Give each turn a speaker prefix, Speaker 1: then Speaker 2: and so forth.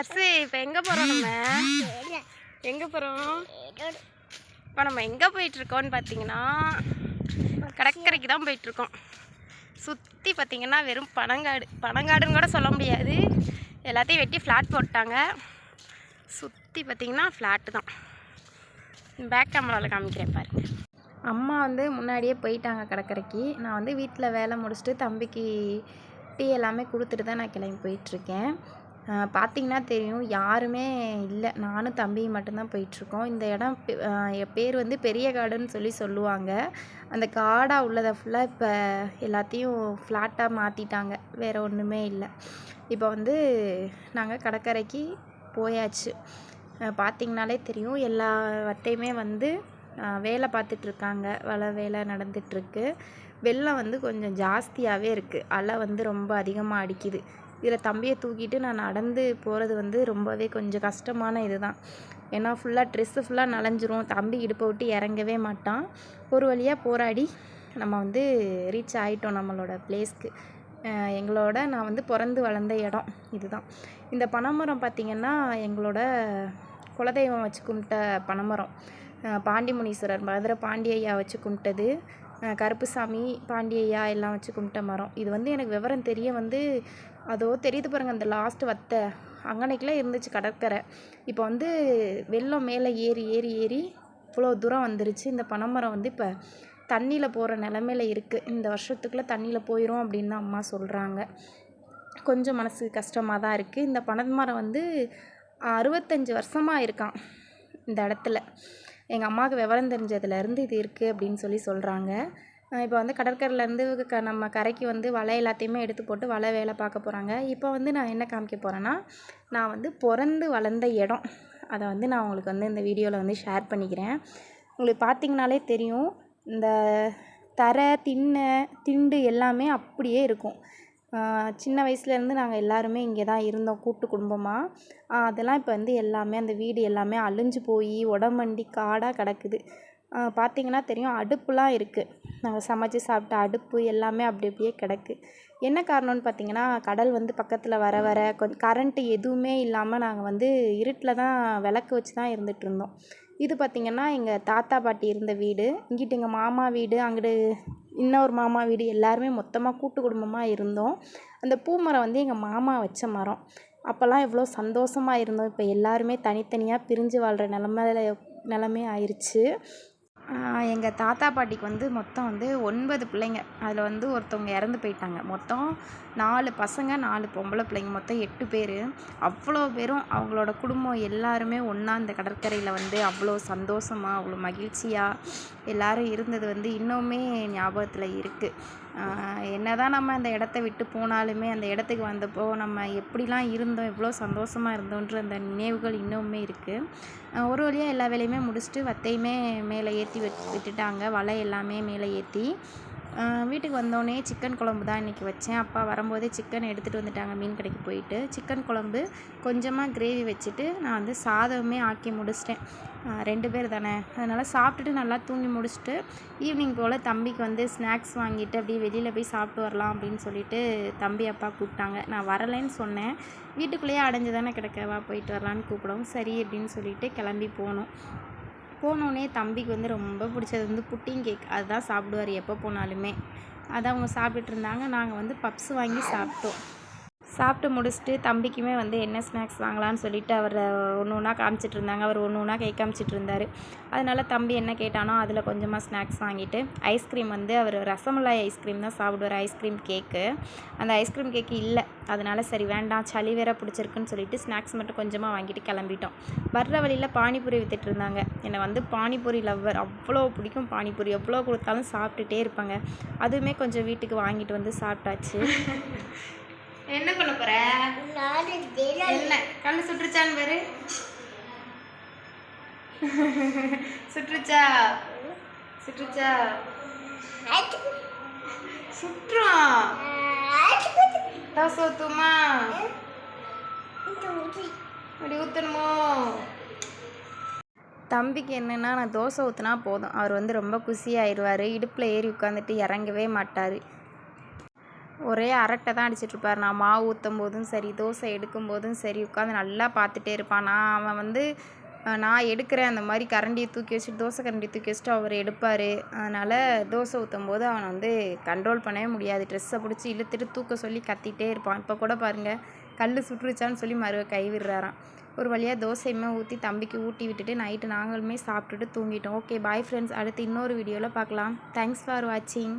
Speaker 1: ஹர்ஷு இப்போ எங்கே போகிறோம் நம்ம? எங்கே போகிறோம் இப்போ நம்ம எங்கே போயிட்டுருக்கோம்னு பார்த்தீங்கன்னா கடற்கரைக்கு தான் போயிட்டுருக்கோம். சுற்றி பார்த்திங்கன்னா வெறும் பனங்காடு. பனங்காடுன்னு கூட சொல்ல முடியாது. எல்லாத்தையும் வெட்டி ஃப்ளாட் போட்டாங்க. சுற்றி பார்த்திங்கன்னா ஃப்ளாட்டு தான். பேக் கேமராவில் காமிக்கிறேன் பாருங்கள் அம்மா வந்து முன்னாடியே போயிட்டாங்க கடற்கரைக்கு. நான் வந்து வீட்டில் வேலை முடிச்சுட்டு தம்பிக்கு டீ எல்லாமே கொடுத்துட்டு தான் நான் கிளம்பி போயிட்டுருக்கேன். பார்த்தீங்கன்னா தெரியும். யாருமே இல்லை. நானும் தம்பியும் மட்டும்தான் போயிட்டுருக்கோம். இந்த இடம் என் பேர் வந்து பெரிய காடுன்னு சொல்லி சொல்லுவாங்க. அந்த காடாக உள்ளதை ஃபுல்லாக இப்போ எல்லாத்தையும் ஃப்ளாட்டாக மாற்றிட்டாங்க வேறு ஒன்றுமே இல்லை. இப்போ வந்து நாங்கள் கடற்கரைக்கு போயாச்சு. பார்த்திங்கனாலே பார்த்தீங்கனாலே தெரியும். எல்லா வட்டையுமே வந்து வேலை பார்த்துட்ருக்காங்க வலை வேலை நடந்துட்டுருக்கு. வெள்ளம் வந்து கொஞ்சம் ஜாஸ்தியாகவே இருக்குது அலை வந்து ரொம்ப அதிகமாக அடிக்குது. இதில் தம்பியை தூக்கிட்டு நான் நடந்து போகிறது வந்து ரொம்பவே கொஞ்சம் கஷ்டமான இதுதான். ஏன்னா ஃபுல்லாக ட்ரெஸ்ஸு ஃபுல்லாக நனைஞ்சிரும் தம்பி இடுப்பை விட்டு இறங்கவே மாட்டான். ஒரு வழியாக போராடி நம்ம வந்து ரீச் ஆகிட்டோம் நம்மளோட பிளேஸ்க்கு எங்களோட நான் வந்து பிறந்து வளர்ந்த இடம் இதுதான். இந்த பனைமரம் பார்த்திங்கன்னா எங்களோட குலதெய்வம் வச்சு கும்பிட்ட பனைமரம். பாண்டிமுனீஸ்வரர் மதுரை பாண்டி வச்சு கும்பிட்டது. கருப்புசாமி பாண்டியையா எல்லாம் வச்சு கும்பிட்ட மரம். இது வந்து எனக்கு விவரம் தெரிய வந்து அதோ தெரியுது பாருங்க அந்த லாஸ்ட் வத்தை. அங்கனைக்கெலாம் இருந்துச்சு கடற்கரை. இப்போ வந்து வெள்ளம் மேலே ஏறி ஏறி ஏறி இவ்வளோ தூரம் வந்துருச்சு. இந்த பனைமரம் வந்து இப்போ தண்ணியில் போகிற நிலமையில இருக்குது இந்த வருஷத்துக்குள்ளே தண்ணியில் போயிடும் அப்படின்னு தான் அம்மா சொல்கிறாங்க கொஞ்சம் மனசுக்கு கஷ்டமாக தான் இருக்குது இந்த பனைமரம் வந்து அறுபத்தஞ்சு வருஷமாக இருக்கான் இந்த இடத்துல. எங்கள் அம்மாவுக்கு விவரம் தெரிஞ்சதுலேருந்து இது இருக்குது அப்படின்னு சொல்லி சொல்கிறாங்க இப்போ வந்து கடற்கரையிலேருந்து க நம்ம கரைக்கு வந்து வலை எல்லாத்தையுமே எடுத்து போட்டு வலை வேலை பார்க்க போகிறாங்க இப்போ வந்து நான் என்ன காமிக்க போகிறேன்னா நான் வந்து பிறந்து வளர்ந்த இடம். அதை வந்து நான் உங்களுக்கு வந்து இந்த வீடியோவில் வந்து ஷேர் பண்ணிக்கிறேன். உங்களுக்கு பார்த்திங்கனாலே தெரியும் இந்த தரை திண்ணை திண்டு எல்லாமே அப்படியே இருக்கும். சின்ன வயசுலேருந்து நாங்கள் எல்லாருமே இங்கே தான் இருந்தோம் கூட்டு குடும்பமாக அதெல்லாம் இப்போ வந்து எல்லாமே அந்த வீடு எல்லாமே அழிஞ்சு போய் உடம்பண்டி காடாக கிடக்குது. பார்த்தீங்கன்னா தெரியும் அடுப்புலாம் இருக்குது நாங்கள் சமைச்சி சாப்பிட்ட அடுப்பு எல்லாமே அப்படி அப்படியே கிடக்கு. என்ன காரணம்னு பார்த்தீங்கன்னா கடல் வந்து பக்கத்தில் வர வர கொஞ்சம் கரண்ட்டு எதுவுமே இல்லாமல் நாங்கள் வந்து இருட்டில் தான் விளக்கு வச்சு தான் இருந்துகிட்ருந்தோம் இது பார்த்திங்கன்னா எங்கள் தாத்தா பாட்டி இருந்த வீடு. இங்கிட்டு எங்கள் மாமா வீடு அங்கிட்டு இன்னொரு மாமா வீடு எல்லாருமே மொத்தமாக கூட்டு குடும்பமாக இருந்தோம். அந்த பூமரம் வந்து எங்கள் மாமா வச்ச மரம். அப்போல்லாம் எவ்வளோ சந்தோஷமாக இருந்தோம். இப்போ எல்லாருமே தனித்தனியாக பிரிஞ்சு வாழ்கிற நிலமையில நிலமே ஆயிடுச்சு எங்கள் தாத்தா பாட்டிக்கு வந்து மொத்தம் வந்து ஒன்பது பிள்ளைங்க. அதில் வந்து ஒருத்தவங்க இறந்து போயிட்டாங்க. மொத்தம் நாலு பசங்க நாலு பொம்பளை பிள்ளைங்க. மொத்தம் எட்டு பேர். அவ்வளோ பேரும் அவங்களோட குடும்பம் எல்லாருமே ஒன்றா இந்த கடற்கரையில் வந்து அவ்வளோ சந்தோஷமாக அவ்வளோ மகிழ்ச்சியாக எல்லாரும் இருந்தது வந்து இன்னுமே ஞாபகத்தில் இருக்குது என்னதான் நம்ம அந்த இடத்த விட்டு போனாலுமே அந்த இடத்துக்கு வந்தப்போ நம்ம எப்படிலாம் இருந்தோம் எவ்வளோ சந்தோஷமாக இருந்தோன்ற அந்த நினைவுகள் இன்னுமே இருக்குது ஒரு வழியாக எல்லா வேலையுமே முடிச்சுட்டு வத்தையுமே மேலே ஏற்றி விட்டுட்டாங்க. வலை எல்லாமே மேலே ஏற்றி வீட்டுக்கு வந்தோடனே சிக்கன் குழம்பு தான் இன்றைக்கி வச்சேன். அப்பா வரும்போதே சிக்கன் எடுத்துகிட்டு வந்துட்டாங்க மீன் கடைக்கு போயிட்டு. சிக்கன் குழம்பு கொஞ்சமாக கிரேவி வச்சுட்டு நான் வந்து சாதமே ஆக்கி முடிச்சிட்டேன். ரெண்டு பேர் தானே. அதனால் சாப்பிட்டுட்டு நல்லா தூங்கி முடிச்சுட்டு ஈவினிங் போல் தம்பிக்கு வந்து ஸ்நாக்ஸ் வாங்கிட்டு அப்படியே வெளியில் போய் சாப்பிட்டு வரலாம் அப்படின்னு சொல்லிட்டு தம்பி அப்பா கூப்பிட்டாங்க. நான் வரலைன்னு சொன்னேன். வீட்டுக்குள்ளேயே அடைஞ்சு தானே கிடக்கவா போயிட்டு வரலான்னு கூப்பிடவும் சரி அப்படின்னு சொல்லிட்டு கிளம்பி போனோம். போனோடனே தம்பிக்கு வந்து ரொம்ப பிடிச்சது வந்து புட்டிங் கேக். அதுதான் சாப்பிடுவார் எப்போ போனாலுமே. அதை அவங்க சாப்பிட்டுட்டு இருந்தாங்க. நாங்கள் வந்து பப்ஸ் வாங்கி சாப்பிட்டோம். சாப்பிட்டு முடிச்சுட்டு தம்பிக்குமே வந்து என்ன ஸ்நாக்ஸ் வாங்கலாம்னு சொல்லிட்டு அவர் ஒன்று ஒன்றா காமிச்சிட்டு இருந்தாங்க. அவர் ஒன்று ஒன்றா கை காமிச்சிட்டு இருந்தார். அதனால தம்பி என்ன கேட்டானோ அதில் கொஞ்சமாக ஸ்நாக்ஸ் வாங்கிட்டு ஐஸ்கிரீம் வந்து அவர் ரசமலாய் ஐஸ்கிரீம் தான் சாப்பிடுவார். Ice cream cake. அந்த ஐஸ்கிரீம் கேக்கு இல்லை. அதனால் சரி வேண்டாம் சளி வேற பிடிச்சிருக்குன்னு சொல்லிட்டு ஸ்நாக்ஸ் மட்டும் கொஞ்சமாக வாங்கிட்டு கிளம்பிட்டோம். வர்ற வழியில் பானிபூரி வித்துட்டு இருந்தாங்க. என்னை வந்து பானிபூரி லவ்வர். அவ்வளோ பிடிக்கும் பானிபூரி. எவ்வளோ கொடுத்தாலும் சாப்பிட்டுட்டே இருப்பாங்க. அதுவுமே கொஞ்சம் வீட்டுக்கு வாங்கிட்டு வந்து சாப்பிட்டாச்சு. என்ன பண்ண போற? என்ன? கண்ணு சுற்றுச்சான்னு பாரு. சுற்றுச்சா? சுற்றுச்சா? சுற்றும் தோசை ஊத்துமா அப்படி ஊற்றணுமோ தம்பிக்கு என்னென்னா நான் தோசை ஊற்றினா போதும். அவர் வந்து ரொம்ப குசியாயிடுவார் இடுப்பில் ஏறி உட்காந்துட்டு இறங்கவே மாட்டார். ஒரே அரட்டை தான் அடிச்சிட்டுருப்பார் நான் மாவு ஊற்றும் போதும் சரி தோசை எடுக்கும் போதும் சரி உட்காந்து நல்லா பார்த்துட்டே இருப்பான். நான் அவன் வந்து நான் எடுக்கிறேன். அந்த மாதிரி கரண்டியை தூக்கி வச்சுட்டு தோசை கரண்டியை தூக்கி வச்சுட்டு அவர் எடுப்பார். அதனால் தோசை ஊற்றும் போது அவனை வந்து கண்ட்ரோல் பண்ணவே முடியாது. ட்ரெஸ்ஸை பிடிச்சி இழுத்துட்டு தூக்க சொல்லி கத்திட்டே இருப்பான். இப்போ கூட பாருங்கள் கல் சுட்டுருச்சான்னு சொல்லி மறுவ கை விடுறாராம். ஒரு வழியாக தோசையுமே ஊற்றி தம்பிக்கு ஊட்டி விட்டுட்டு நைட்டு நாங்களுமே சாப்பிட்டுட்டு தூங்கிட்டோம். ஓகே பாய் ஃப்ரெண்ட்ஸ் அடுத்து இன்னொரு வீடியோவில் பார்க்கலாம். தேங்க்ஸ் ஃபார் வாட்சிங்